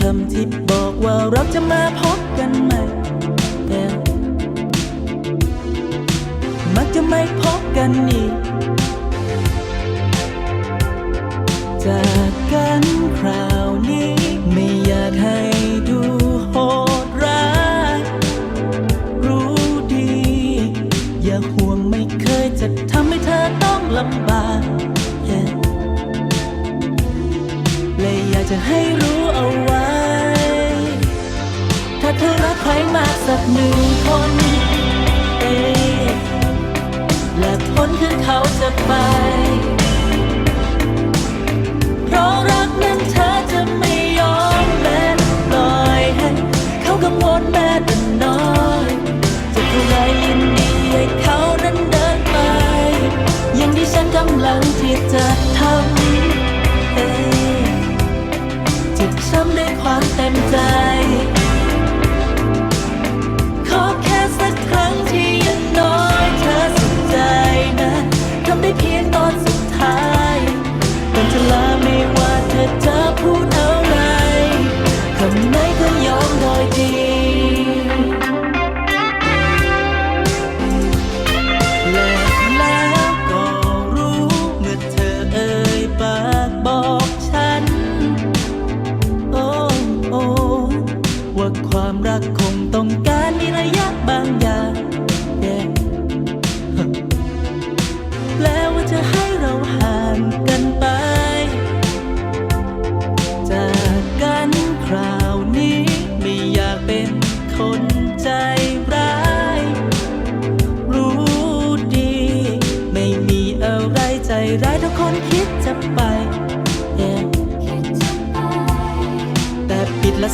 คำที่บอกว่าเราจะมาพบกันใหม่ มักจะไม่พบกันอีก จากกันคราวนี้ไม่อยากให้ดูโหดร้ายรู้ดี อย่าห่วงไม่เคยจะทำให้เธอต้องลำบากและอยากจะให้รู้เอา มากสักหนึ่งคนเอและทนขึ้นเขาจะไป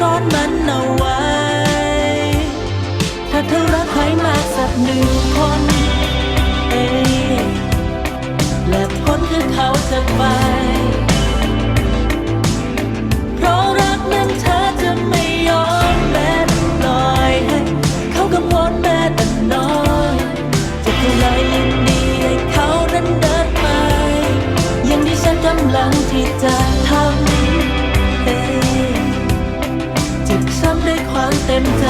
ซ่อนมันเอาไว้ ถ้าเธอรักใครมากสักหนึ่งคนเอและคนคือเขาจะไป เพราะรักนั้นเธอจะไม่ยอมแม้แต่น้อยให้เขากัวลแม้แต่น้อยจะเท่าไรยินดีให้เขานั้นเดินไปยังที่ฉันกำลังที่จะทำ เต็มใจ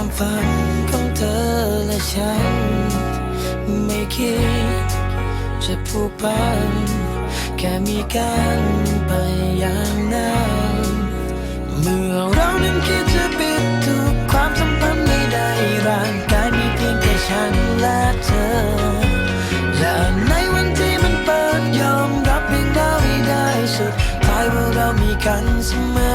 ความฝันของเธอและฉัน ไม่คิดจะผูกพัน แค่มีกันไปอย่างนั้นเมื่อเรานั้นคิดจะปิดทุกความสัมพันธ์ไม่ได้ร่างกายมีเพียงแต่ฉันและเธอ และในวันที่มันเปิดยอมรับเพียงดาวให้ได้สุดท้ายว่าเรามีกันเสมอ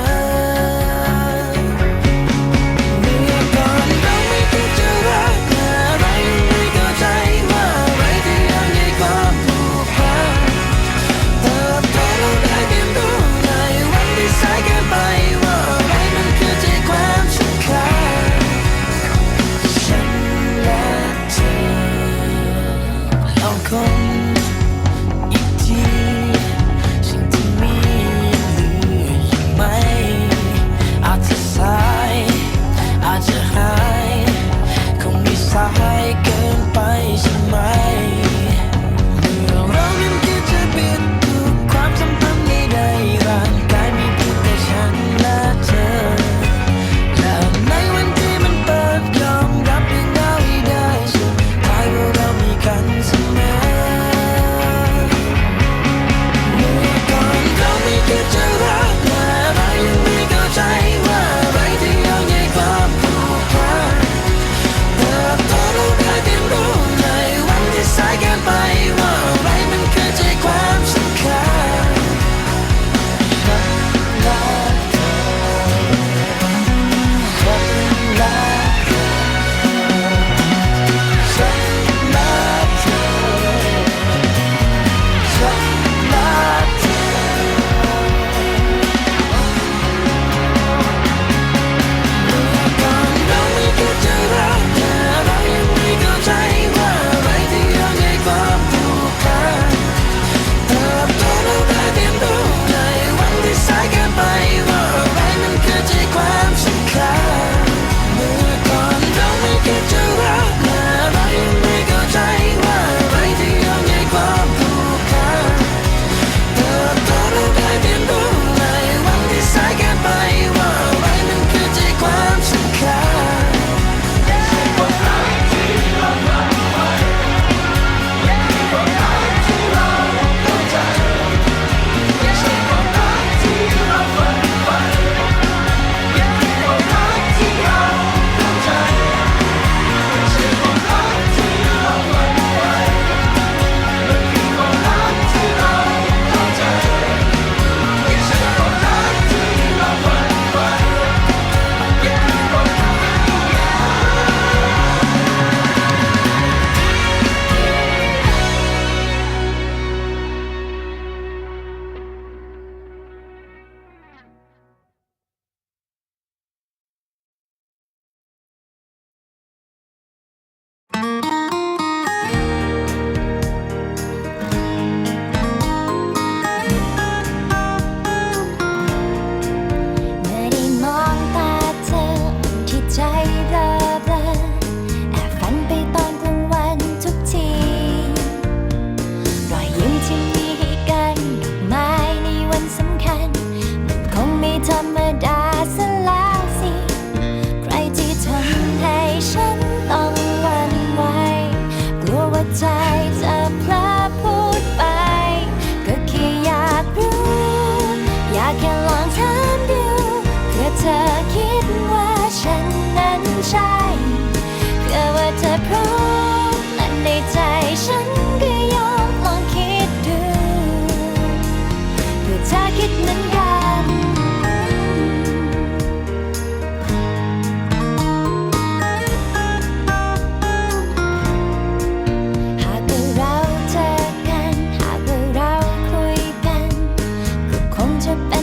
trip and